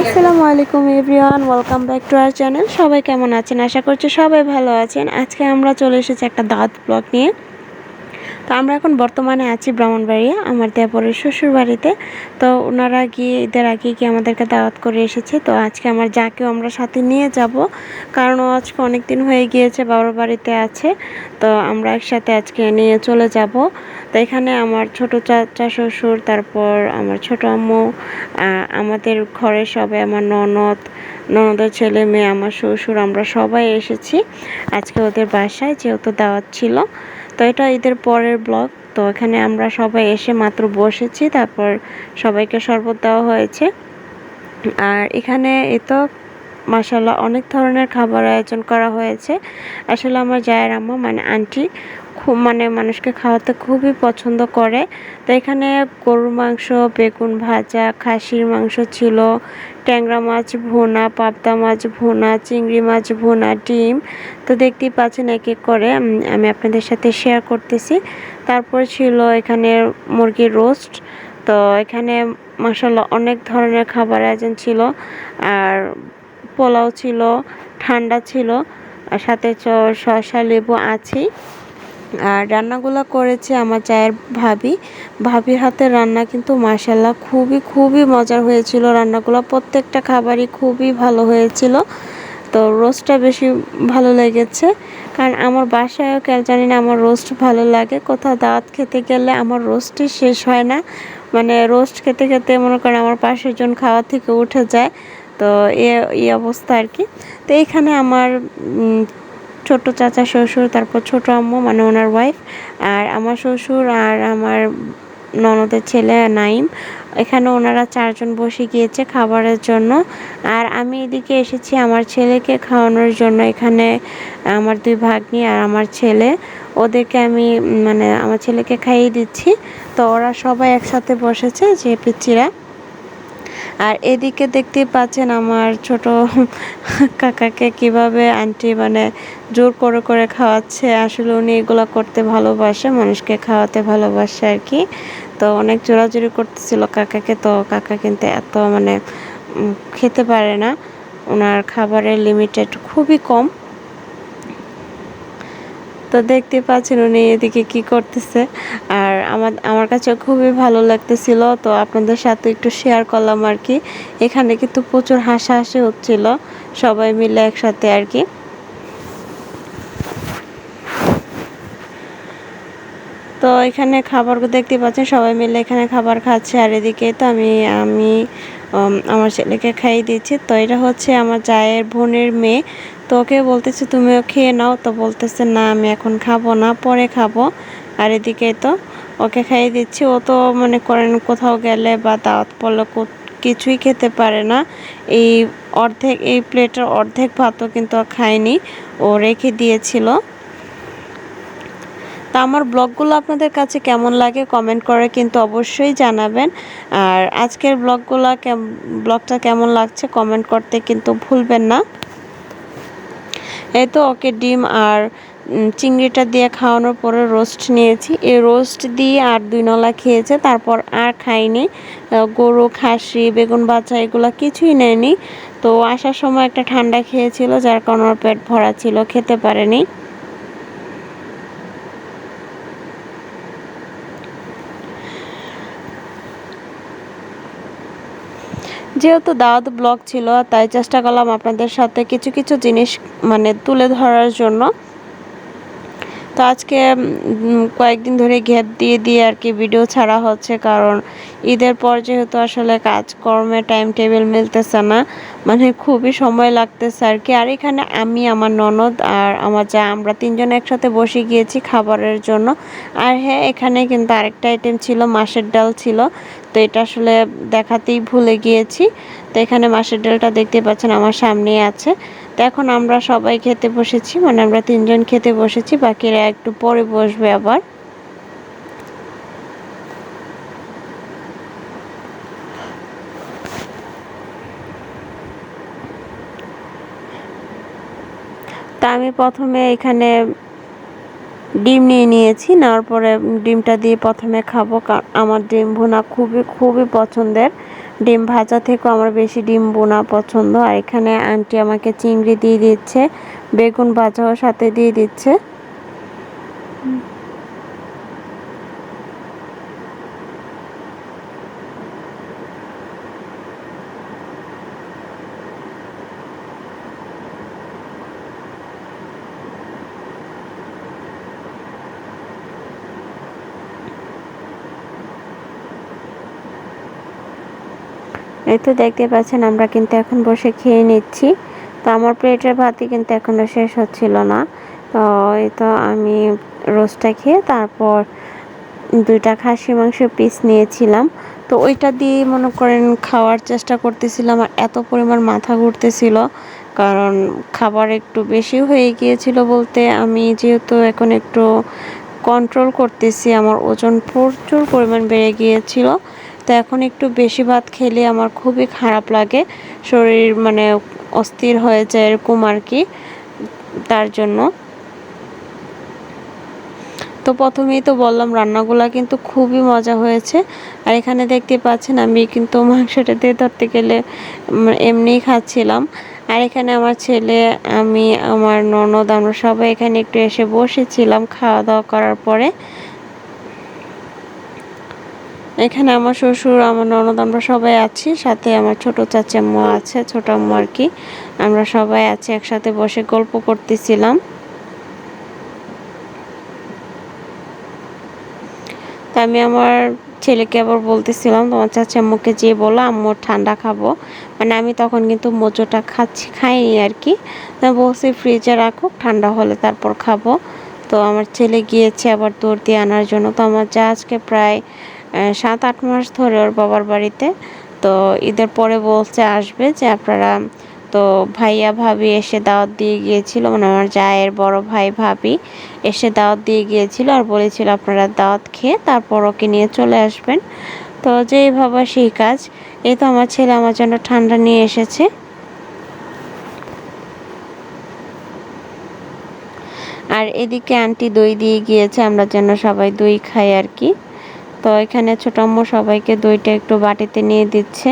আসসালামু আলাইকুম everyone, welcome back to our channel. সবাই কেমন আছেন? আশা করছি সবাই ভালো আছেন। আজকে আমরা চলে এসেছি একটা দাঁত ব্লগ নিয়ে। তো আমরা এখন বর্তমানে আছি ব্রাহ্মণবাড়িয়া, আমার দেবরের শ্বশুর বাড়িতে তো ওনারা গিয়ে ঈদের আগে গিয়ে আমাদেরকে দাওয়াত করে এসেছে। তো আজকে আমার যাকেও আমরা সাথে নিয়ে যাব, কারণ ও আজকে অনেক দিন হয়ে গিয়েছে, বাবার বাড়িতে আছে। তো আমরা একসাথে আজকে নিয়ে চলে যাব। তো এখানে আমার ছোট চাচা শ্বশুর, তারপর আমার ছোট আম্মু আমাদের ঘরে সবাই, আমার ননদ, ননদের ছেলে মেয়ে, আমার শ্বশুর, আমরা সবাই এসেছি। আজকে ওদের বাসায় যেহেতু দাওয়াত ছিল। তো এটা ঈদের পরের ব্লগ। তো এখানে আমরা সবাই এসে মাত্র বসেছি, তারপর সবাইকে শরবত দেওয়া হয়েছে। আর এখানে এ তো মাসাল্লাহ অনেক ধরনের খাবার আয়োজন করা হয়েছে। আসলে আমার জায়ের আম্মা মানে আন্টি খুব মানে মানুষকে খাওয়াতে খুবই পছন্দ করে। তো এখানে গরুর মাংস, বেগুন ভাজা, খাসির মাংস ছিল, ট্যাংরা মাছ ভোনা, পাবদা মাছ ভুনা, চিংড়ি মাছ ভুনা, ডিম। তো দেখতেই পাচ্ছেন এক এক করে আমি আপনাদের সাথে শেয়ার করতেছি। তারপর ছিল এখানে মুরগির রোস্ট তো এখানে মাসাল্লাহ অনেক ধরনের খাবার আয়োজন ছিল। আর পোলাও ছিল, ঠান্ডা ছিল। আর সাথে শসা, লেবু আছেই। আর রান্নাগুলো করেছে আমার চায়ের ভাবি। ভাবির হাতের রান্না কিন্তু মাসাল্লাহ খুবই খুবই মজার হয়েছিল রান্নাগুলো। প্রত্যেকটা খাবারই খুবই ভালো হয়েছিল। তো রোস্টটা বেশি ভালো লেগেছে। কারণ আমার বাসায়ও কেন জানি না আমার রোস্ট ভালো লাগে। কোথাও দাওয়াত খেতে গেলে আমার রোস্টই শেষ হয় না। মানে রোস্ট খেতে খেতে মনে করেন আমার পাশের জন খাওয়া থেকে উঠে যায়। তো এ, এই অবস্থা আর কি। তো এইখানে আমার ছোট চাচা, শ্বশুর, তারপর ছোট আম্মু মানে ওনার ওয়াইফ আর আমার শ্বশুর আর আমার ননদের ছেলে নাইম। এখানে ওনারা চারজন বসে গিয়েছে খাবারের জন্য। আর আমি এদিকে এসেছি আমার ছেলেকে খাওয়ানোর জন্য। এখানে আমার দুই ভাগ্নি আর আমার ছেলে। ওদেরকে আমি মানে আমার ছেলেকে খাইয়ে দিচ্ছি। তো ওরা সবাই একসাথে বসেছে, যে পিচ্চিরা। আর এদিকে দেখতেই পাচ্ছেন আমার ছোট কাকাকে কীভাবে আন্টি মানে জোর করে করে খাওয়াচ্ছে। আসলে উনি এগুলো করতে ভালোবাসে, মানুষকে খাওয়াতে ভালোবাসে আর কি। তো অনেক জোরাজুরি করতেছিল কাকাকে, তো কাকা কিন্তু এত মানে খেতে পারে না। ওনার খাবারের লিমিটেড খুবই কম। তো দেখতে পাচ্ছেন উনি এদিকে কি করতেছে। আর আমার আমার কাছে খুবই ভালো লাগতেছিল। তো আপনাদের সাথে একটু শেয়ার করলাম আর কি। এখানে কিন্তু প্রচুর হাসাহাসি হচ্ছিল। সবাই মিলে একসাথে আর কি। তো এখানে খাবার দেখতে পাচ্ছেন, সবাই মিলে এখানে খাবার খাচ্ছে। আর এদিকে তো আমি আমি আমার ছেলেকে খাইয়ে দিচ্ছি। তো এটা হচ্ছে আমার জায়ের বোনের মেয়ে। তো ওকে বলতেছে, তুমিও খেয়ে নাও। তো বলতেছে, না, আমি এখন খাব না, পরে খাব। আর এদিকে তো ওকে খাইয়ে দিচ্ছি। ও তো মনে করেন কোথাও গেলে বা দাওয়াত পড়লে কিছুই খেতে পারে না। এই অর্ধেক, এই প্লেটের অর্ধেক ভাতও কিন্তু খায়নি, ও রেখে দিয়েছিল। তো আমার ব্লগগুলো আপনাদের কাছে কেমন লাগে কমেন্ট করে কিন্তু অবশ্যই জানাবেন। আর আজকের ব্লগগুলো ব্লগটা কেমন লাগছে কমেন্ট করতে কিন্তু ভুলবেন না। এই তো ওকে ডিম আর চিংড়িটা দিয়ে খাওয়ানোর পরে রোস্ট নিয়েছি। এ রোস্ট দিয়ে আর দুই নলা খেয়েছে, তারপর আর খাইনি। গরু, খাসি, বেগুন বাচ্চা এগুলো কিছুই নেয়নি। তো আসার সময় একটা ঠান্ডা খেয়েছিল, যার কারণে পেট ভরা ছিল, খেতে পারেনি। যেহেতু দাওয়াত ব্লগ ছিল, তাই চেষ্টা করলাম আপনাদের সাথে কিছু কিছু জিনিস মানে তুলে ধরার জন্য। তো আজকে কয়েকদিন ধরে গ্যাপ দিয়ে দিয়ে আর কি ভিডিও ছাড়া হচ্ছে কারণ ঈদের পর যেহেতু আসলে কাজকর্মে টাইম টেবিল মিলতেছে না মানে খুবই সময় লাগতেছে আর কি। আর এখানে আমি, আমার ননদ আর আমার যা, আমরা তিনজন একসাথে বসে গিয়েছি খাবারের জন্য। আর হ্যাঁ এখানে কিন্তু আরেকটা আইটেম ছিল মাছের ডাল ছিল। তো এটা আসলে দেখাতেই ভুলে গিয়েছি। তো এখানে মাছের ডালটা দেখতে পাচ্ছেন, আমার সামনেই আছে। তো এখন আমরা সবাই খেতে বসেছি মানে আমরা তিনজন খেতে বসেছি, বাকিরা একটু পরে বসবে আবার। তা আমি প্রথমে এখানে ডিম নিয়ে নিয়েছি, নেওয়ার পরে ডিমটা দিয়ে প্রথমে খাব আমার ডিম বোনা খুবই খুবই পছন্দের। ডিম ভাজা থেকেও আমার বেশি ডিম বোনা পছন্দ। আর এখানে আন্টি আমাকে চিংড়ি দিয়ে দিচ্ছে, বেগুন ভাজাও সাথে দিয়ে দিচ্ছে। এই তো দেখতে পাচ্ছেন, আমরা কিন্তু এখন বসে খেয়ে নিচ্ছি। তো আমার প্লেটের ভাতই কিন্তু এখনও শেষ হচ্ছিল না। তো এই তো আমি রোস্টটা খেয়ে তারপর দুইটা খাসি মাংস পিস নিয়েছিলাম। তো ওইটা দিয়ে মনে করেন খাওয়ার চেষ্টা করতেছিলাম, আর এত পরিমাণ মাথা ঘুরতেছিল। কারণ খাবার একটু বেশি হয়ে গিয়েছিল বলতে আমি যেহেতু এখন একটু কন্ট্রোল করতেছি, আমার ওজন প্রচুর পরিমাণ বেড়ে গিয়েছিল। তো এখন একটু বেশি ভাত খেলে আমার খুবই খারাপ লাগে। শরীর মানে অস্থির হয়ে যায় এরকম আর কি, তার জন্য। তো প্রথমেই তো বললাম রান্নাগুলা কিন্তু খুবই মজা হয়েছে। আর এখানে দেখতে পাচ্ছেন আমি কিন্তু মাংসটা দিয়ে ধরতে গেলে এমনিই খাচ্ছিলাম। আর এখানে আমার ছেলে, আমি, আমার ননদ, আমরা সবাই এখানে একটু এসে বসেছিলাম খাওয়া দাওয়া করার পরে। এখানে আমার শ্বশুর, আমার ননদ, আমরা সবাই আছি। সাথে আমার ছোট চাচাম্মু আছে, ছোট আম্মু আর কি। আমরা সবাই আছি, একসাথে বসে গল্প করতেছিলাম। তা আমি আমার ছেলেকে আবার বলতেছিলাম, তোমার চাচাম্মুকে যে বলো, আম্মু ঠান্ডা খাব। মানে আমি তখন কিন্তু মোজোটা খাচ্ছি, খাইনি আর কি। তা বলছি, ফ্রিজে রাখো, ঠান্ডা হলে তারপর খাব। তো আমার ছেলে গিয়েছে আবার দৌড় দিয়ে আনার জন্য। তো আমার যা আজকে প্রায় সাত, আট মাস ধরে ওর বাবার বাড়িতে। তো ঈদের পরে বলছে, আসবে যে আপনারা, তো ভাইয়া ভাবি এসে দাওয়াত দিয়ে গিয়েছিল মানে আমার জায়ের বড় ভাই ভাবি এসে দাওয়াত দিয়ে গিয়েছিল আর বলেছিল আপনারা দাওয়াত খেয়ে তারপর ওকে নিয়ে চলে আসবেন। তো যেই সেই কাজ। এই তো আমার ছেলে আমার জন্য ঠান্ডা নিয়ে এসেছে। আর এদিকে আন্টি দই দিয়ে গিয়েছে, আমরা যেন সবাই দই খাই আর কি। তো এখানে ছোট আম্মু সবাইকে দইটা একটু বাটিতে নিয়ে দিচ্ছে।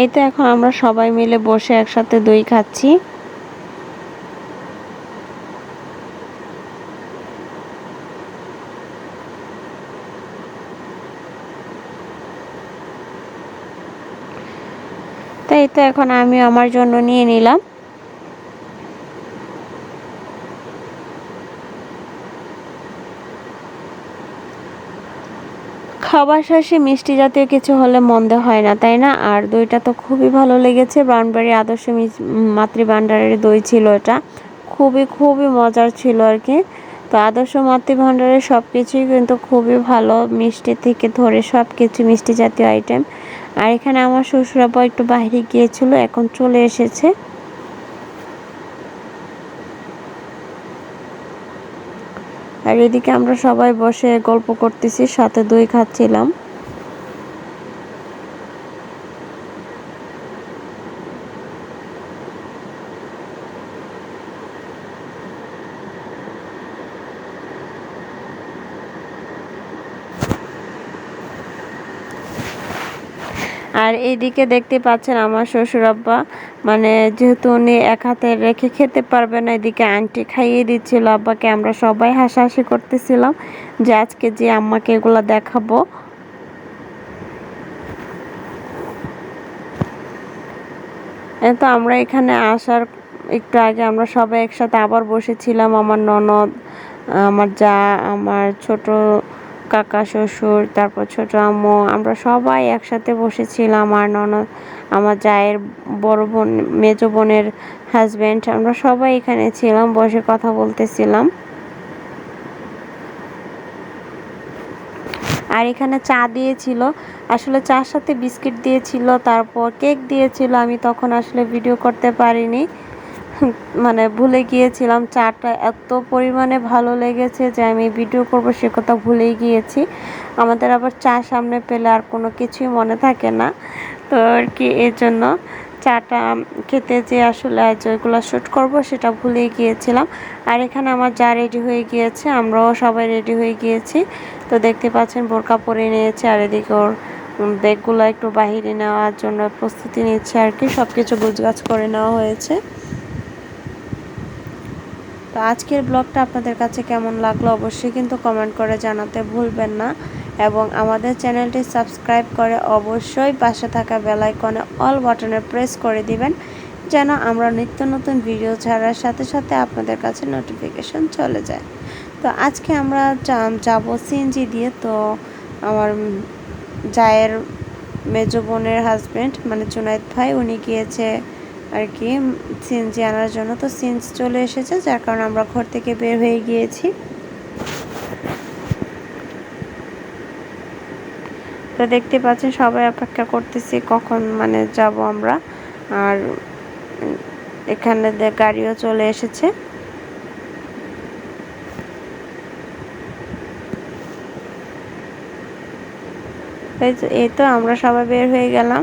এই তো এখন আমরা সবাই মিলে বসে একসাথে দই খাচ্ছি। তাই তো এখন আমি আমার জন্য নিয়ে নিলাম। খাবার শেষে মিষ্টি জাতীয় কিছু হলে মন্দ হয় না, তাই না? আর দইটা তো খুবই ভালো লেগেছে। ব্রাউনবাড়ি আদর্শ মাতৃভাণ্ডারের দই ছিল এটা। খুবই খুবই মজার ছিল আর কি। তো আদর্শ মাতৃভাণ্ডারের সব কিছুই কিন্তু খুবই ভালো। মিষ্টি থেকে ধরে সব কিছু মিষ্টি জাতীয় আইটেম আর এখানে আমার শ্বশুরাবা একটু বাইরে গিয়েছিল, এখন চলে এসেছে। আর এদিকে আমরা সবাই বসে গল্প করতেছি, সাথে দই খাচ্ছিলাম আর এইদিকে দেখতে পাচ্ছেন আমার শ্বশুর আব্বা। মানে যেহেতু উনি এক হাতে রেখে খেতে পারবে না, এদিকে আন্টি খাইয়ে দিচ্ছিল আব্বাকে। আমরা সবাই হাসাহাসি করতেছিলাম যে আজকে যে আম্মাকে এগুলো দেখাবো। তো আমরা এখানে আসার একটু আগে আমরা সবাই একসাথে আবার বসেছিলাম। আমার ননদ, আমার যা, আমার ছোট কাকা, শ্বশুর, তারপর ছোট আম্মু, আমরা সবাই একসাথে বসেছিলাম আর ননদ, আমার জায়ের বড় বোন, মেজো বোনের হাজব্যান্ড আমরা সবাই এখানে ছিলাম, বসে কথা বলতেছিলাম। আর এখানে চা দিয়েছিল, আসলে চার সাথে বিস্কিট দিয়েছিল, তারপর কেক দিয়েছিল, আমি তখন আসলে ভিডিও করতে পারিনি। মানে ভুলে গিয়েছিলাম, চাটা এত পরিমাণে ভালো লেগেছে যে আমি ভিডিও করব সে কথা ভুলেই গিয়েছি। আমাদের আবার চা সামনে পেলে আর কোনো কিছুই মনে থাকে না। তো আর কি এর জন্য চাটা খেতে যে আসলে যেগুলো শ্যুট করব সেটা ভুলেই গিয়েছিলাম। আর এখানে আমার যা রেডি হয়ে গিয়েছে, আমরাও সবাই রেডি হয়ে গিয়েছি। তো দেখতে পাচ্ছেন বোরকা পরে নিয়েছে আর এদিকে ওর ব্যাগগুলো একটু বাহিরে নেওয়ার জন্য প্রস্তুতি নিচ্ছে আর কি সব কিছু গুজগাছ করে নেওয়া হয়েছে। তো আজকের ব্লগটা আপনাদের কাছে কেমন লাগল অবশ্যই কিন্তু কমেন্ট করে জানাতে ভুলবেন না এবং আমাদের চ্যানেলটি সাবস্ক্রাইব করে অবশ্যই পাশে থাকা বেলাইকনে অল বাটনে প্রেস করে দিবেন যেন আমরা নিত্য নতুন ভিডিও ছাড়ার সাথে সাথে আপনাদের কাছে নোটিফিকেশন চলে যায়। তো আজকে আমরা যাব সিএনজি দিয়ে, তো আমার জায়ের মেজো বোনের হাজব্যান্ড মানে জুনাইদ ভাই, উনি গিয়েছে আর কি, সিএনজি আনার জন্য। তো সিএনজি চলে এসেছে, যার কারণে আমরা ঘর থেকে বের হয়ে গিয়েছি। তো দেখতে পাচ্ছেন, সবাই অপেক্ষা করতেছি কখন মানে যাব আমরা। আর এখানে গাড়িও চলে এসেছে। এই তো আমরা সবাই বের হয়ে গেলাম।